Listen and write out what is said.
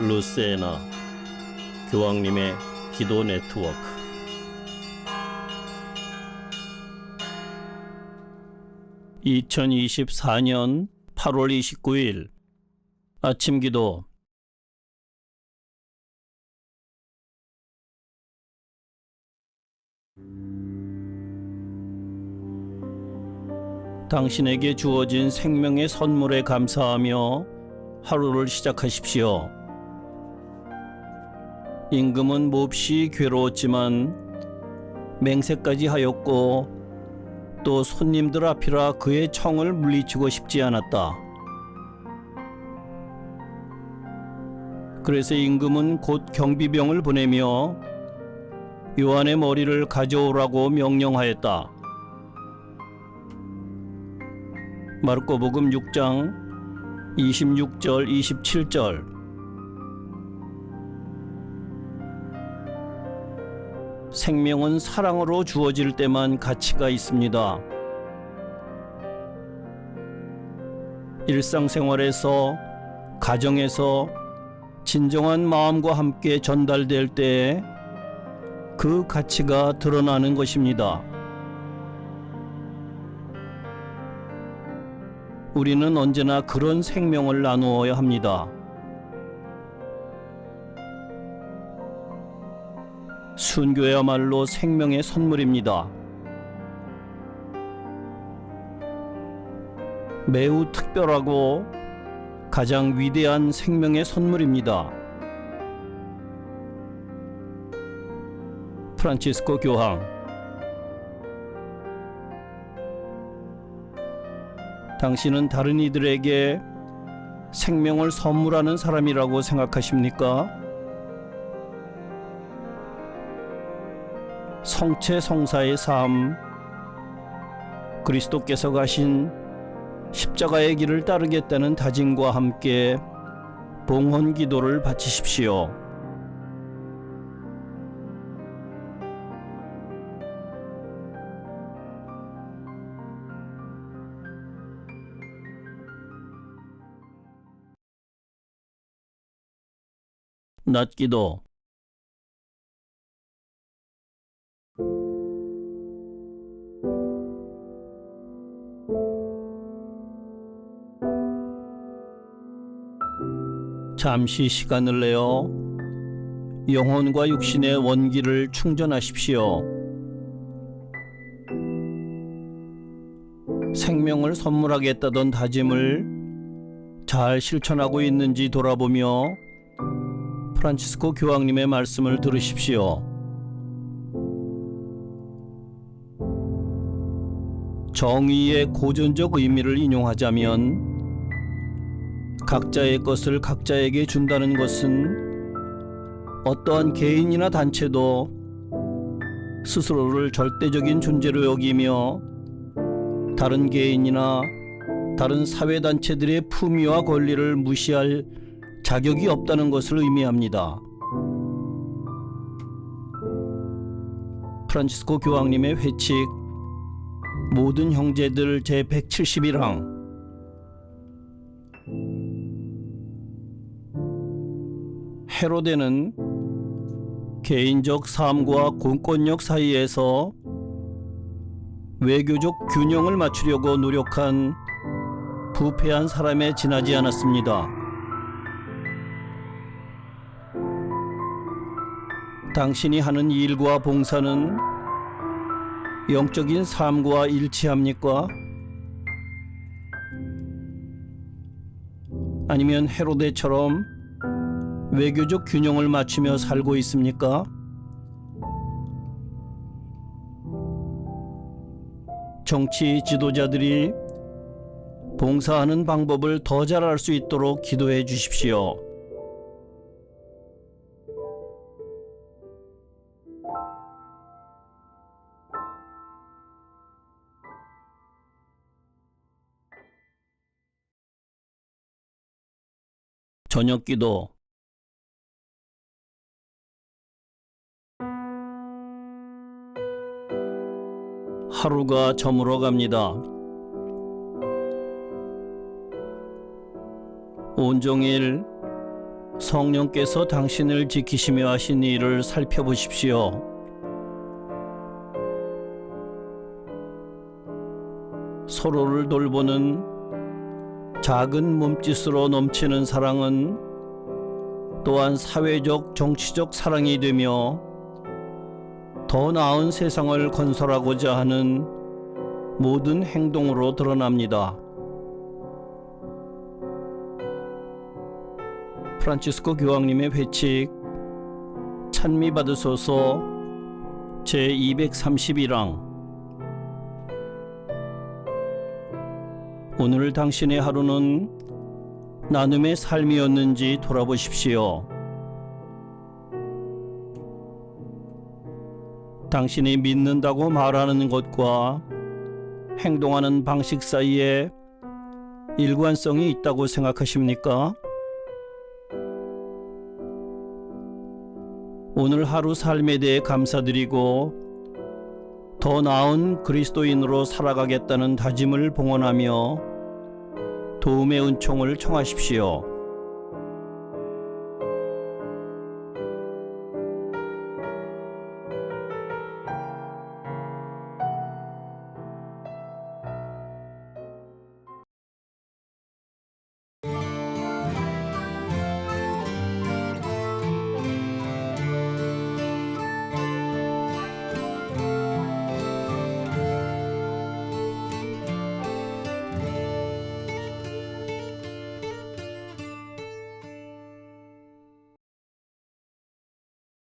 루세나 교황님의 기도 네트워크 (2024년 8월 29일) 아침 기도 당신에게 주어진 생명의 선물에 감사하며 하루를 시작하십시오. 임금은 몹시 괴로웠지만 맹세까지 하였고 또 손님들 앞이라 그의 청을 물리치고 싶지 않았다. 그래서 임금은 곧 경비병을 보내며 요한의 머리를 가져오라고 명령하였다. 마르코복음 6장 26절 27절 생명은 사랑으로 주어질 때만 가치가 있습니다. 일상생활에서 가정에서 진정한 마음과 함께 전달될 때그 가치가 드러나는 것입니다. 우리는 언제나 그런 생명을 나누어야 합니다. 순교야말로 생명의 선물입니다. 매우 특별하고 가장 위대한 생명의 선물입니다. 프란치스코 교황 당신은 다른 이들에게 생명을 선물하는 사람이라고 생각하십니까? 성체 성사의 삶, 그리스도께서 가신 십자가의 길을 따르겠다는 다짐과 함께 봉헌 기도를 바치십시오. 낮 기도 잠시 시간을 내어 영혼과 육신의 원기를 충전하십시오. 생명을 선물하겠다던 다짐을 잘 실천하고 있는지 돌아보며 프란치스코 교황님의 말씀을 들으십시오. 정의의 고전적 의미를 인용하자면 각자의 것을 각자에게 준다는 것은 어떠한 개인이나 단체도 스스로를 절대적인 존재로 여기며 다른 개인이나 다른 사회단체들의 품위와 권리를 무시할 자격이 없다는 것을 의미합니다. 프란치스코 교황님의 회칙 모든 형제들 제 171항 헤로데는 개인적 삶과 공권력 사이에서 외교적 균형을 맞추려고 노력한 부패한 사람에 지나지 않았습니다. 당신이 하는 일과 봉사는 영적인 삶과 일치합니까? 아니면 헤로데처럼 외교적 균형을 맞추며 살고 있습니까? 정치 지도자들이 봉사하는 방법을 더 잘 알 수 있도록 기도해 주십시오. 저녁 기도 하루가 저물어 갑니다. 온종일 성령께서 당신을 지키시며 하신 일을 살펴보십시오. 서로를 돌보는 작은 몸짓으로 넘치는 사랑은 또한 사회적 정치적 사랑이 되며 더 나은 세상을 건설하고자 하는 모든 행동으로 드러납니다. 프란치스코 교황님의 회칙 찬미 받으소서 제 231항 오늘 당신의 하루는 나눔의 삶이었는지 돌아보십시오. 당신이 믿는다고 말하는 것과 행동하는 방식 사이에 일관성이 있다고 생각하십니까? 오늘 하루 삶에 대해 감사드리고 더 나은 그리스도인으로 살아가겠다는 다짐을 봉헌하며 도움의 은총을 청하십시오.